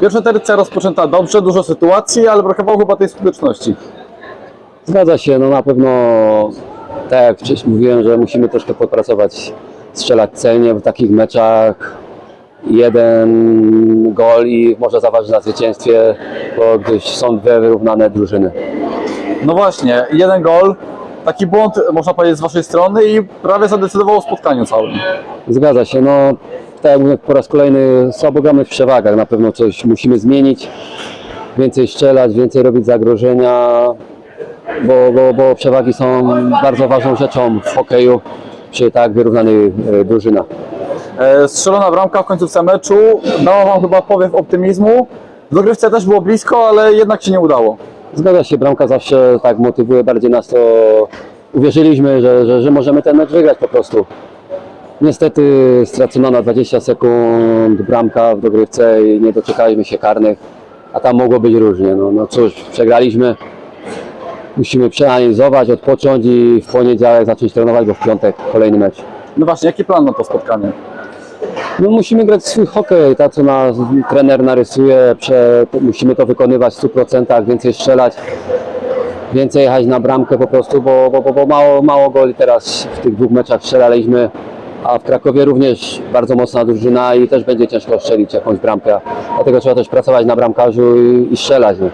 Pierwsza tercja rozpoczęta dobrze, dużo sytuacji, ale brakowało chyba tej skuteczności. Zgadza się, no na pewno tak jak wcześniej mówiłem, że musimy troszkę popracować, strzelać celnie w takich meczach. Jeden gol i może zaważyć na zwycięstwie, bo gdyż są dwie wyrównane drużyny. No właśnie, jeden gol, taki błąd można powiedzieć z waszej strony i prawie zadecydował o spotkaniu całym. Zgadza się, no tak jak mówię, po raz kolejny słabo gramy w przewagach, na pewno coś musimy zmienić, więcej strzelać, więcej robić zagrożenia, bo, bo, bo przewagi są bardzo ważną rzeczą w hokeju przy tak wyrównanej drużynach. E, strzelona bramka w końcówce meczu dała wam chyba powiew optymizmu. W dogrywce też było blisko, ale jednak się nie udało. Zgadza się, bramka zawsze tak motywuje, bardziej nas to uwierzyliśmy, że, że, że możemy ten mecz wygrać po prostu. Niestety stracono na 20 sekund bramka w dogrywce i nie doczekaliśmy się karnych, a tam mogło być różnie. No, no cóż, przegraliśmy. Musimy przeanalizować, odpocząć i w poniedziałek zacząć trenować, bo w piątek kolejny mecz. No właśnie, jaki plan na to spotkanie? No musimy grać swój hokej, tak co nas trener narysuje, prze, musimy to wykonywać w 100%, więcej strzelać, więcej jechać na bramkę po prostu, bo, bo, bo, bo mało, mało goli teraz w tych dwóch meczach strzelaliśmy, a w Krakowie również bardzo mocna drużyna i też będzie ciężko strzelić jakąś bramkę, dlatego trzeba też pracować na bramkarzu i, i strzelać. No.